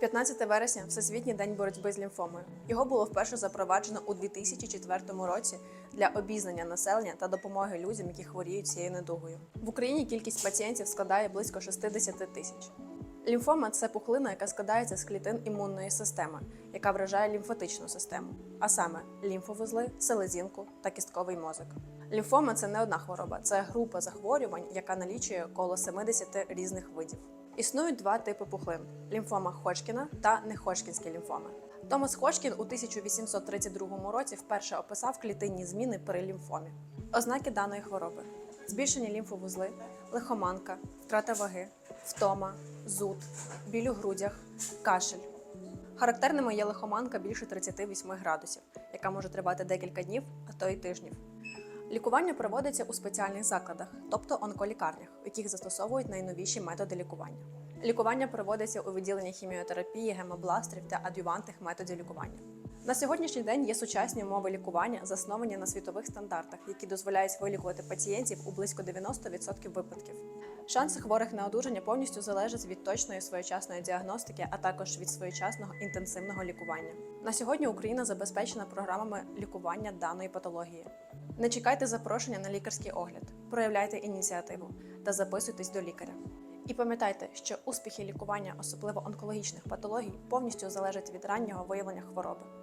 15 вересня Всесвітній день боротьби з лімфомою. Його було вперше запроваджено у 2004 році для обізнання населення та допомоги людям, які хворіють цією недугою. В Україні кількість пацієнтів складає близько 60 тисяч. Лімфома це пухлина, яка складається з клітин імунної системи, яка вражає лімфатичну систему, а саме лімфовузли, селезінку та кістковий мозок. Лімфома це не одна хвороба, це група захворювань, яка налічує коло 70 різних видів. Існують два типи пухлин: лімфома Ходжкіна та неходжкінські лімфоми. Томас Ходжкін у 1832 році вперше описав клітинні зміни при лімфомі. Ознаки даної хвороби: збільшені лімфовузли, лихоманка, втрата ваги, втома, зуд, біль у грудях, кашель. Характерними є лихоманка більше 38 градусів, яка може тривати декілька днів, а то й тижнів. Лікування проводиться у спеціальних закладах, тобто онколікарнях, в яких застосовують найновіші методи лікування. Лікування проводиться у відділенні хіміотерапії, гемобластерів та адювантних методів лікування. На сьогоднішній день є сучасні умови лікування, засновані на світових стандартах, які дозволяють вилікувати пацієнтів у близько 90% випадків. Шанси хворих на одужання повністю залежать від точної своєчасної діагностики, а також від своєчасного інтенсивного лікування. На сьогодні Україна забезпечена програмами лікування даної патології. Не чекайте запрошення на лікарський огляд, проявляйте ініціативу та записуйтесь до лікаря. І пам'ятайте, що успіхи лікування, особливо онкологічних патологій, повністю залежать від раннього виявлення хвороби.